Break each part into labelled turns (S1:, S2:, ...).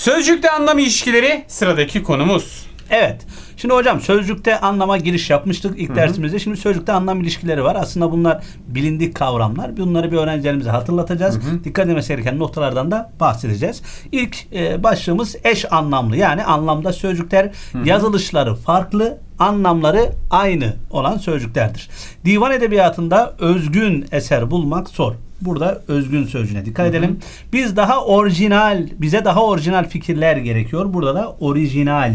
S1: Sözcükte anlam ilişkileri sıradaki konumuz.
S2: Evet. Şimdi hocam sözcükte anlama giriş yapmıştık ilk dersimizde. Şimdi sözcükte anlam ilişkileri var. Aslında bunlar bilindik kavramlar. Bunları bir öğrencilerimize hatırlatacağız. Dikkat edilmesi gereken noktalardan da bahsedeceğiz. İlk e, başlığımız eş anlamlı. Yani anlamda sözcükler yazılışları farklı, anlamları aynı olan sözcüklerdir. Divan edebiyatında özgün eser bulmak zor. Burada özgün sözcüğüne dikkat edelim. Biz daha orijinal, bize daha orijinal fikirler gerekiyor. Burada da orijinal.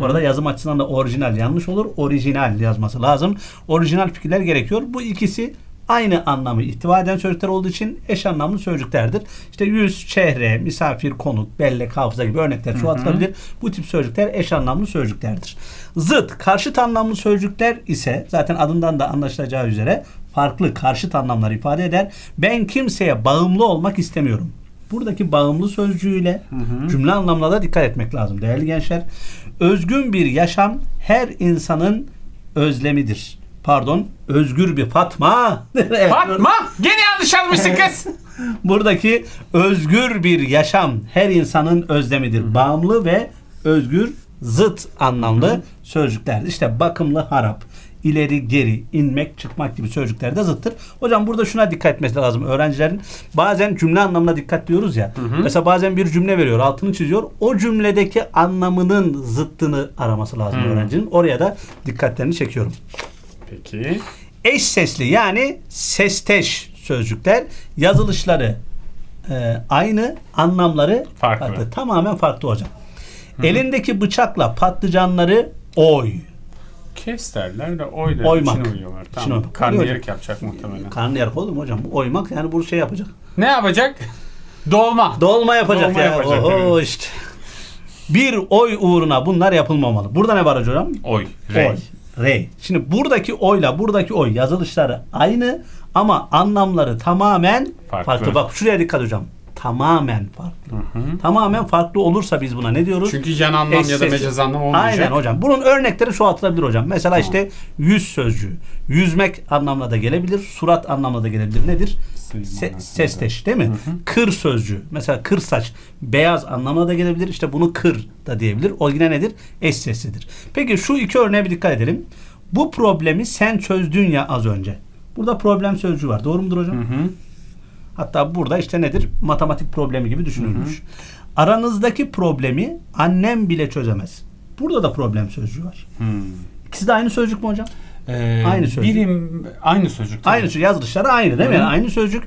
S2: Bu arada yazım açısından da orijinal yanlış olur. Orijinal yazması lazım. Orijinal fikirler gerekiyor. Bu ikisi aynı anlamı ihtiva eden sözcükler olduğu için eş anlamlı sözcüklerdir. İşte yüz, çehre, misafir, konuk, bellek, hafıza gibi örnekler çoğaltılabilir. Bu tip sözcükler eş anlamlı sözcüklerdir. Zıt, karşıt anlamlı sözcükler ise zaten adından da anlaşılacağı üzere farklı karşıt anlamlar ifade eder. Ben kimseye bağımlı olmak istemiyorum. Buradaki bağımlı sözcüğüyle cümle anlamına da dikkat etmek lazım değerli gençler. Özgün bir yaşam her insanın özlemidir. Pardon, özgür bir Fatma. Evet,
S1: Fatma gene yanlış yazmışsın kız.
S2: Buradaki özgür bir yaşam her insanın özlemidir. Bağımlı ve özgür zıt anlamlı sözcüklerdir. İşte bakımlı harap, ileri geri, inmek, çıkmak gibi sözcükler de zıttır. Hocam burada şuna dikkat etmesi lazım öğrencilerin. Bazen cümle anlamına dikkat diyoruz ya. Mesela bazen bir cümle veriyor, altını çiziyor. O cümledeki anlamının zıttını araması lazım öğrencinin. Oraya da dikkatlerini çekiyorum.
S1: Peki.
S2: Eş sesli yani sesteş sözcükler yazılışları e, aynı anlamları
S1: Farklı.
S2: Tamamen farklı hocam. Elindeki bıçakla patlıcanları oy.
S1: Kes derler de oy derler.
S2: Oymak.
S1: İçine uyuyorlar.
S2: İçine
S1: Tamam.
S2: oymak.
S1: Karnıyarık yapacak muhtemelen.
S2: Karnıyarık olur mu hocam? Oymak yani bu şey yapacak.
S1: Ne yapacak? Dolma.
S2: Dolma yapacak
S1: Dolma
S2: ya.
S1: yapacak,
S2: Oho
S1: evet.
S2: işte. Bir oy uğruna bunlar yapılmamalı. Burada ne var hocam?
S1: Oy. Rey.
S2: Oy. Rey. Şimdi buradaki oyla buradaki oy yazılışları aynı ama anlamları tamamen farklı.
S1: Farklı.
S2: Bak şuraya dikkat hocam. Tamamen farklı. Tamamen farklı olursa biz buna ne diyoruz?
S1: Çünkü yan anlam
S2: Eş
S1: ya da mecaz anlam olmayacak.
S2: Aynen hocam. Bunun örnekleri çoğaltılabilir hocam. Mesela işte yüz sözcüğü. Yüzmek anlamına da gelebilir. Surat anlamına da gelebilir. Nedir? Se- sesteş değil mi? Kır sözcüğü. Mesela kır saç. Beyaz anlamına da gelebilir. İşte bunu kır da diyebilir. O yine nedir? Eş seslidir. Peki şu iki örneğe bir dikkat edelim. Bu problemi sen çözdün ya az önce. Burada problem sözcüğü var. Doğru mudur hocam?
S1: Hı hı.
S2: Hatta burada işte nedir? Matematik problemi gibi düşünülmüş. Aranızdaki problemi annem bile çözemez. Burada da problem sözcüğü var.
S1: Hmm.
S2: İkisi de aynı sözcük mü hocam?
S1: Ee,
S2: Aynı sözcük.
S1: Birim aynı sözcük. tabii.
S2: Aynı sözcük. Yazılışları aynı değil mi?
S1: Hı hı.
S2: Aynı sözcük.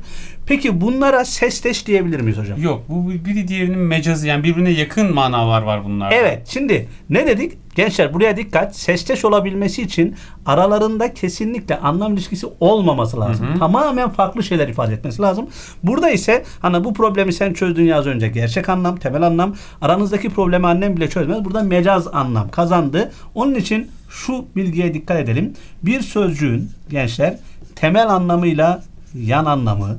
S2: Peki bunlara sesteş diyebilir miyiz hocam?
S1: Yok bu biri diğerinin mecazı yani birbirine yakın manalar var bunlarda.
S2: Evet. Şimdi ne dedik? Gençler buraya dikkat. Sesteş olabilmesi için aralarında kesinlikle anlam ilişkisi olmaması lazım. Tamamen farklı şeyler ifade etmesi lazım. Burada ise hani bu problemi sen çözdün ya az önce. Gerçek anlam, temel anlam. Aranızdaki problemi annem bile çözmez. Burada mecaz anlam kazandı. Onun için şu bilgiye dikkat edelim. Bir sözcüğün gençler temel anlamıyla yan anlamı,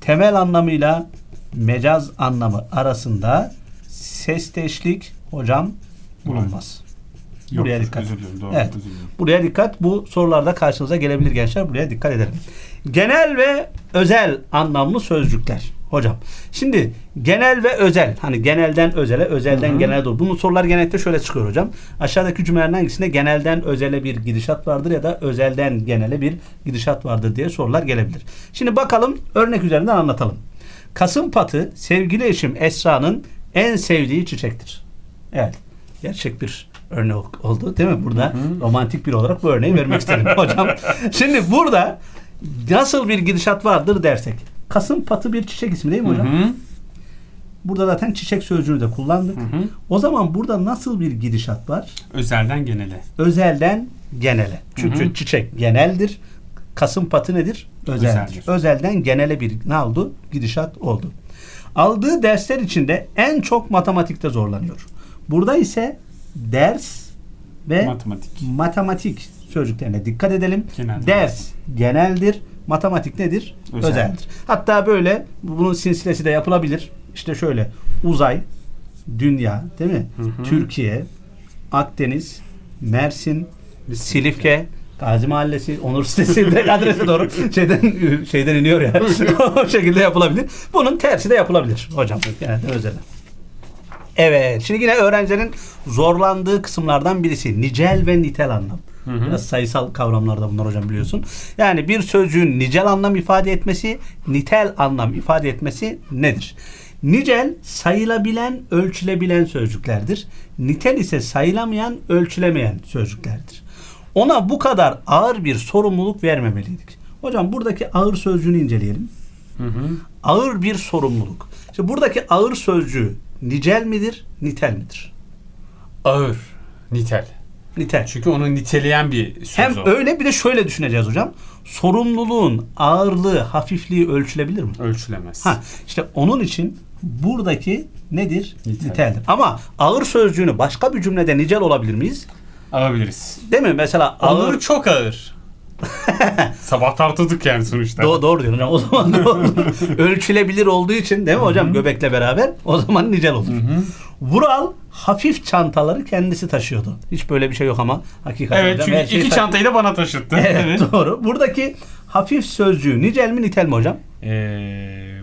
S2: temel anlamıyla mecaz anlamı arasında sesteşlik hocam bulunmaz.
S1: Yok,
S2: Buraya dikkat.
S1: Özür dilerim. Doğru.
S2: Evet.
S1: Özür dilerim.
S2: Buraya dikkat. Bu sorularda karşınıza gelebilir gençler. Buraya dikkat edelim. Genel ve özel anlamlı sözcükler. Hocam. Şimdi genel ve özel. Hani genelden özele, özelden genele doğru. Bunun sorular genellikle şöyle çıkıyor hocam. Aşağıdaki cümlelerin hangisinde genelden özele bir gidişat vardır ya da özelden genele bir gidişat vardır diye sorular gelebilir. Şimdi bakalım örnek üzerinden anlatalım. Kasım patı sevgili eşim Esra'nın en sevdiği çiçektir. Evet. Gerçek bir örnek oldu değil mi? Burada romantik bir olarak bu örneği vermek istedim hocam. Şimdi burada nasıl bir gidişat vardır dersek. Kasım patı bir çiçek ismi değil mi hocam?
S1: Hı.
S2: Burada zaten çiçek sözcüğünü de kullandık.
S1: hı.
S2: O zaman burada nasıl bir gidişat var?
S1: Özelden genele.
S2: Özelden genele. Çünkü çiçek geneldir. Kasım patı nedir? Özeldir.
S1: Özeldir.
S2: Özelden genele bir ne oldu? Gidişat oldu. Aldığı dersler içinde en çok matematikte zorlanıyor. Burada ise ders ve
S1: Matematik.
S2: matematik sözcüklerine dikkat edelim.
S1: Genel.
S2: Ders geneldir. Matematik nedir?
S1: Özeldir.
S2: Özeldir. Hatta böyle bunun silsilesi de yapılabilir. İşte şöyle uzay, dünya değil mi? Türkiye, Akdeniz, Mersin, Silifke, Gazi Mahallesi, Onur sitesi direkt adrese doğru şeyden şeyden iniyor ya. o şekilde yapılabilir. Bunun tersi de yapılabilir hocam. Yani özel. Evet. Şimdi yine öğrencilerin zorlandığı kısımlardan birisi nicel ve nitel anlam. Biraz sayısal kavramlarda bunlar hocam biliyorsun. Yani bir sözcüğün nicel anlam ifade etmesi, nitel anlam ifade etmesi nedir? Nicel sayılabilen, ölçülebilen sözcüklerdir. Nitel ise sayılamayan, ölçülemeyen sözcüklerdir. Ona bu kadar ağır bir sorumluluk vermemeliydik. Hocam buradaki ağır sözcüğünü inceleyelim.
S1: Hı hı.
S2: Ağır bir sorumluluk. Şimdi buradaki ağır sözcüğü nicel midir, nitel midir?
S1: Ağır. Nitel.
S2: Nitel.
S1: Çünkü onu niteleyen bir söz
S2: Hem
S1: o.
S2: öyle bir de şöyle düşüneceğiz hocam. Sorumluluğun ağırlığı, hafifliği ölçülebilir mi?
S1: Ölçülemez.
S2: Ha, işte onun için buradaki nedir?
S1: Nitel.
S2: Niteldir. Ama ağır sözcüğünü başka bir cümlede nicel olabilir miyiz?
S1: Alabiliriz.
S2: Değil mi? Mesela
S1: Ağır
S2: ağır
S1: çok ağır. Sabah tartıldık yani sonuçta.
S2: Do- doğru diyorsun hocam. O zaman doğru. ölçülebilir olduğu için değil mi hocam? Göbekle beraber o zaman nicel olur. Vural hafif çantaları kendisi taşıyordu. Hiç böyle bir şey yok ama hakikaten.
S1: Evet
S2: hocam.
S1: çünkü iki
S2: ta-
S1: çantayı da bana taşıttı.
S2: Evet doğru. Buradaki hafif sözcüğü nicel mi nitel mi hocam?
S1: Ee,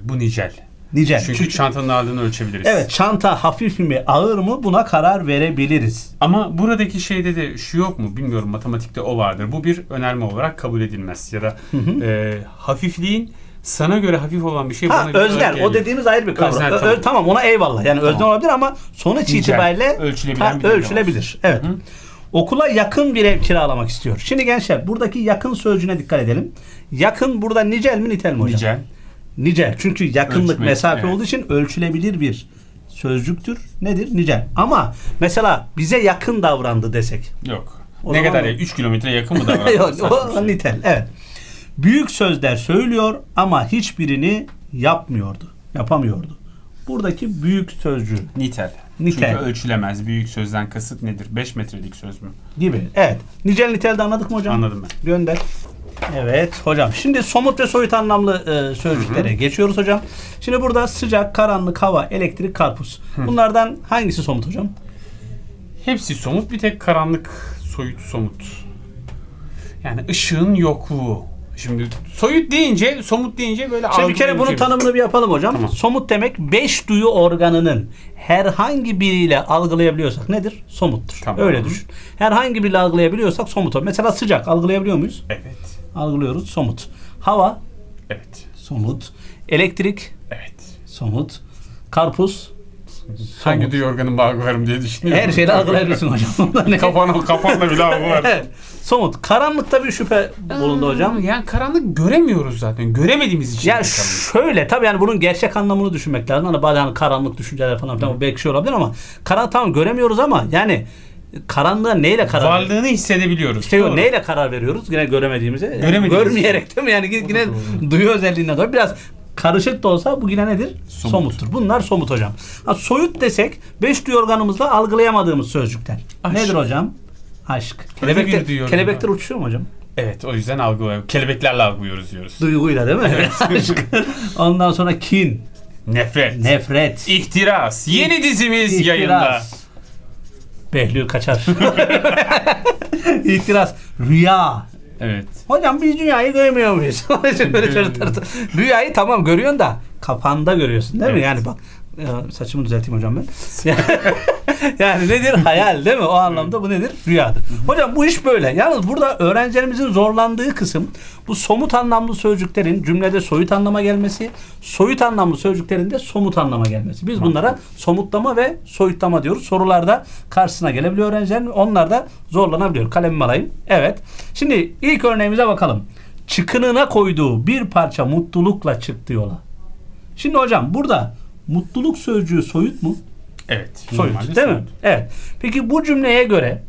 S1: bu nicel.
S2: Nicel.
S1: Çünkü
S2: Çünkü-
S1: çantanın ağırlığını ölçebiliriz.
S2: Evet çanta hafif mi ağır mı buna karar verebiliriz.
S1: Ama buradaki şeyde de şu yok mu bilmiyorum matematikte o vardır. Bu bir önerme olarak kabul edilmez. Ya da e, hafifliğin sana göre hafif olan bir şey bana
S2: Ha
S1: göre
S2: özner
S1: ağır
S2: o dediğimiz ayrı bir kavram.
S1: Özner,
S2: Ö-
S1: tamam.
S2: ö- tamam ona eyvallah. Yani özner olabilir ama sonuç
S1: Nicel,
S2: itibariyle
S1: ölçülebilen dilde
S2: ölçülebilir. Evet. Okula yakın bir ev kiralamak istiyor. Şimdi gençler buradaki yakın sözcüğüne dikkat edelim. Yakın burada nicel mi nitel mi hocam?
S1: Nicel.
S2: Nicel. Çünkü yakınlık
S1: Ölçmek,
S2: mesafe
S1: evet.
S2: olduğu için ölçülebilir bir sözcüktür. Nedir? Nicel. Ama mesela bize yakın davrandı desek.
S1: Yok.
S2: O
S1: ne kadar
S2: o-
S1: ya? 3 kilometre yakın mı
S2: Yok,
S1: davranıyor?
S2: o nitel. Evet. Büyük sözler söylüyor ama hiçbirini yapmıyordu. Yapamıyordu. Buradaki büyük sözcüğü
S1: Nitel.
S2: Nitel.
S1: Çünkü ölçülemez. Büyük sözden kasıt nedir? 5 metrelik söz mü?
S2: gibi. Evet. Nicel nitelde anladık mı hocam?
S1: Anladım ben.
S2: Gönder. Evet hocam. Şimdi somut ve soyut anlamlı e, sözcüklere geçiyoruz hocam. Şimdi burada sıcak, karanlık, hava, elektrik, karpuz. Bunlardan hangisi somut hocam?
S1: Hepsi somut. Bir tek karanlık soyut somut. Yani ışığın yokluğu. Şimdi soyut deyince, somut deyince böyle
S2: Şimdi bir kere bunun tanımını bir yapalım hocam.
S1: Tamam.
S2: Somut demek beş duyu organının herhangi biriyle algılayabiliyorsak nedir? Somuttur.
S1: Tamam.
S2: Öyle düşün. Herhangi biriyle algılayabiliyorsak somut. Mesela sıcak algılayabiliyor muyuz?
S1: Evet.
S2: Algılıyoruz. Somut. Hava
S1: Evet.
S2: somut. Elektrik
S1: Evet.
S2: somut. Karpuz
S1: Hangi duyu organımı algılarım diye düşünüyorum.
S2: her şeyle algılayabilirsin hocam. Ne?
S1: Kafana, kafanla bile algılar.
S2: Evet. Somut. Karanlıkta bir şüphe bulundu hocam.
S1: Yani karanlık göremiyoruz zaten. Göremediğimiz için.
S2: Ya şöyle tabii yani bunun gerçek anlamını düşünmek lazım. Hani bazen karanlık düşünceler falan filan belki şey olabilir ama karanlık tamam göremiyoruz ama yani karanlığa neyle karar
S1: Varlığını hissedebiliyoruz.
S2: İşte
S1: Doğru.
S2: neyle karar veriyoruz? Yine göremediğimize.
S1: Göremediğimiz
S2: görmeyerek değil mi? Yani yine duyu özelliğinden dolayı biraz karışık da olsa bu yine nedir?
S1: Somut.
S2: Somuttur. Bunlar somut hocam. Ha, soyut desek beş duyu organımızla algılayamadığımız sözcükler.
S1: Aşk.
S2: Nedir hocam? Aşk. Kelebekler, kelebekler uçuyor mu hocam?
S1: Evet o yüzden algılıyoruz. Kelebeklerle algılıyoruz diyoruz.
S2: Duyguyla değil mi? Aşk. Ondan sonra kin,
S1: Nefret.
S2: nefret,
S1: İhtiras. Yeni dizimiz
S2: İhtiras.
S1: yayında.
S2: Behlül kaçar. İhtiras, rüya.
S1: Evet.
S2: Hocam biz dünyayı görmüyor muyuz? Böyle Rüyayı tamam görüyorsun da kafanda görüyorsun değil mi?
S1: Evet.
S2: Yani bak saçımı düzelteyim hocam ben. yani nedir? Hayal değil mi? O anlamda bu nedir? Rüyadır. Hocam bu iş böyle. Yalnız burada öğrencilerimizin zorlandığı kısım bu somut anlamlı sözcüklerin cümlede soyut anlama gelmesi, soyut anlamlı sözcüklerin de somut anlama gelmesi. Biz bunlara somutlama ve soyutlama diyoruz. Sorularda karşısına gelebiliyor öğrencilerin. Onlar da zorlanabiliyor. Kalemimi alayım. Evet. Şimdi ilk örneğimize bakalım. Çıkınına koyduğu bir parça mutlulukla çıktı yola. Şimdi hocam burada mutluluk sözcüğü soyut mu?
S1: Evet.
S2: Soyut
S1: normalde
S2: değil mi?
S1: soyut.
S2: Evet. Peki bu cümleye göre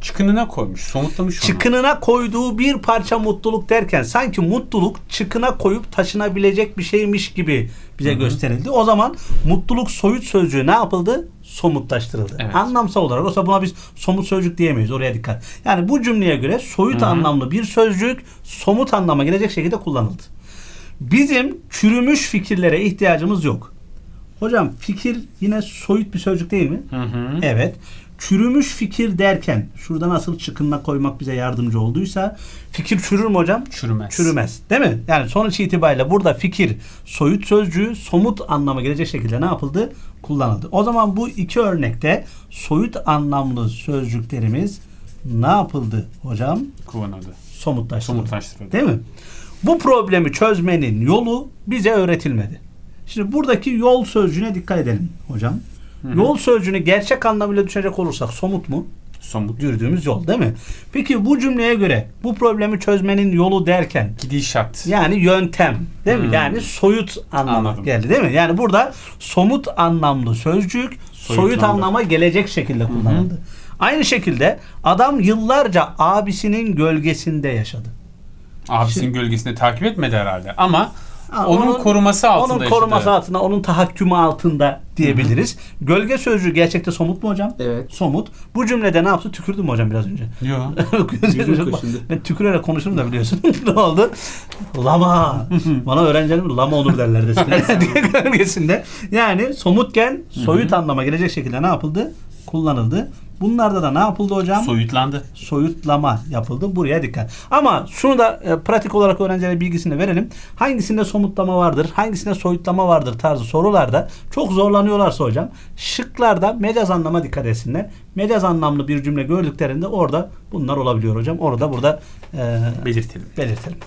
S1: Çıkınına koymuş. Somutlamış onu.
S2: çıkınına koyduğu bir parça mutluluk derken sanki mutluluk çıkına koyup taşınabilecek bir şeymiş gibi bize gösterildi. O zaman mutluluk soyut sözcüğü ne yapıldı? Somutlaştırıldı.
S1: Evet.
S2: Anlamsal olarak. Oysa buna biz somut sözcük diyemeyiz. Oraya dikkat. Yani bu cümleye göre soyut anlamlı bir sözcük somut anlama gelecek şekilde kullanıldı. Bizim çürümüş fikirlere ihtiyacımız yok. Hocam fikir yine soyut bir sözcük değil mi?
S1: Hı hı.
S2: Evet. çürümüş fikir derken şurada nasıl çıkınma koymak bize yardımcı olduysa fikir çürür mü hocam?
S1: Çürümez.
S2: Çürümez. Değil mi? Yani sonuç itibariyle burada fikir soyut sözcüğü somut anlama gelecek şekilde ne yapıldı? Kullanıldı. O zaman bu iki örnekte soyut anlamlı sözcüklerimiz ne yapıldı hocam?
S1: Kullanıldı.
S2: Somutlaştırıldı.
S1: Somutlaştırıldı.
S2: Değil mi? Bu problemi çözmenin yolu bize öğretilmedi. Şimdi buradaki yol sözcüğüne dikkat edelim hocam. Yol sözcüğünü gerçek anlamıyla düşünecek olursak somut mu?
S1: Somut.
S2: Yürüdüğümüz yol değil mi? Peki bu cümleye göre bu problemi çözmenin yolu derken
S1: Gidişat.
S2: yani yöntem değil mi?
S1: Hmm.
S2: Yani soyut
S1: Anladım.
S2: geldi değil mi? Yani burada somut anlamlı sözcük soyut
S1: Soyutlandı.
S2: anlama gelecek şekilde kullanıldı. Aynı şekilde adam yıllarca abisinin gölgesinde yaşadı.
S1: Abisinin gölgesini takip etmedi herhalde. Ama
S2: Ha,
S1: onun, koruması altında
S2: Onun koruması altında, onun tahakkümü altında diyebiliriz. Gölge sözcüğü gerçekte somut mu hocam?
S3: Evet.
S2: Somut. Bu cümlede ne yaptı? Tükürdüm mü hocam biraz önce?
S1: Yok.
S2: Ben tükürerek konuşurum da biliyorsun. ne oldu? Lama. Bana öğrencilerim lama olur derler. Gölgesinde. Yani somutken soyut anlama gelecek şekilde ne yapıldı? Kullanıldı. Bunlarda da ne yapıldı hocam?
S1: Soyutlandı.
S2: soyutlama yapıldı. Buraya dikkat. Ama şunu da e, pratik olarak öğrencilere bilgisini verelim. Hangisinde somutlama vardır, hangisinde soyutlama vardır tarzı sorularda çok zorlanıyorlarsa hocam şıklarda mecaz anlama dikkat etsinler. Mecaz anlamlı bir cümle gördüklerinde orada bunlar olabiliyor hocam. Orada burada e,
S1: Belirtelim.
S2: belirtelim.